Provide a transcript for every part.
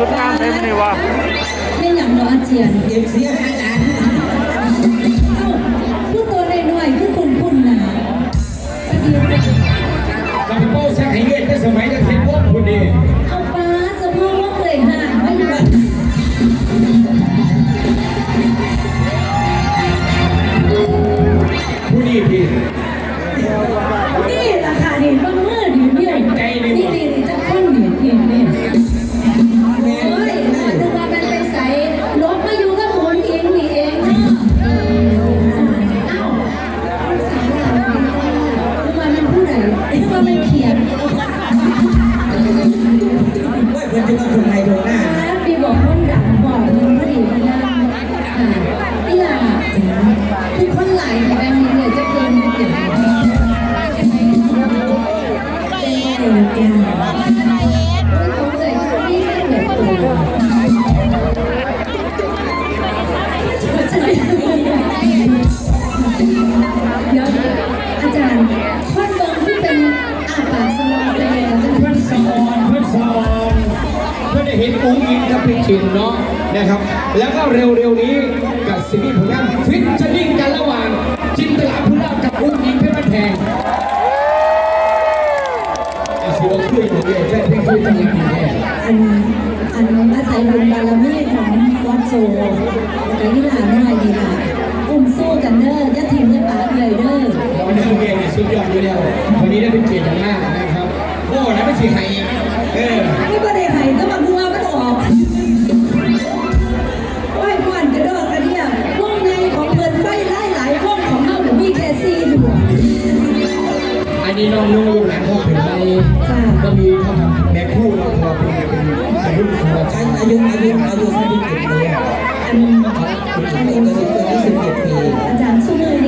ชุดงามเต็มนี่วะไม่อย่างน้อยเจียนเก็บเสียอาจารย์เอ้าผู้ตัวน้อยๆคือคุณคุณนะไปยืนกำโป้าสักให้เลือดในสมัยจะเทพวกคุณเอง นาะนะครับ แล้วก็เร็วๆนี้กับซีรีส์ผลงานฟิตจะนิ่งกันระหว่าง จินตลาพุรากับอุ้งอิงเพชรบ้านแพงไอ้สิว่าคุยอยู่เนี่ยแค่ที่คุยตั้งนานแน่อันอันอาศัยบุญบารมีของวัดโซกับยี่หลาน้อยดีล่ะอุ้มสู้กันเด้ออย่าทิ้งอย่าปาเลยเด้อวันนี้เรียนเนี่ยสุดยอดอยู่แล้ววันนี้ได้เป็นเกียรติอย่างมากนะครับโอ้แล้วไม่ใช่ใครเออนี่บ่ได้ให้แต่ว่าบัวมันออก นี้น้องนุ่งลูกหลานพ่อเป็นไรจ้าก็มีเท่ากับแม่คู่เราพอเป็นเป็นอายุขอใช้อายุอายุอายุสักนิดเดีอันอันนี้ก็สิบเกินสิบเจ็ดปีอาจารย์ซุมื้อนี้ก็สิใกล้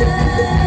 love.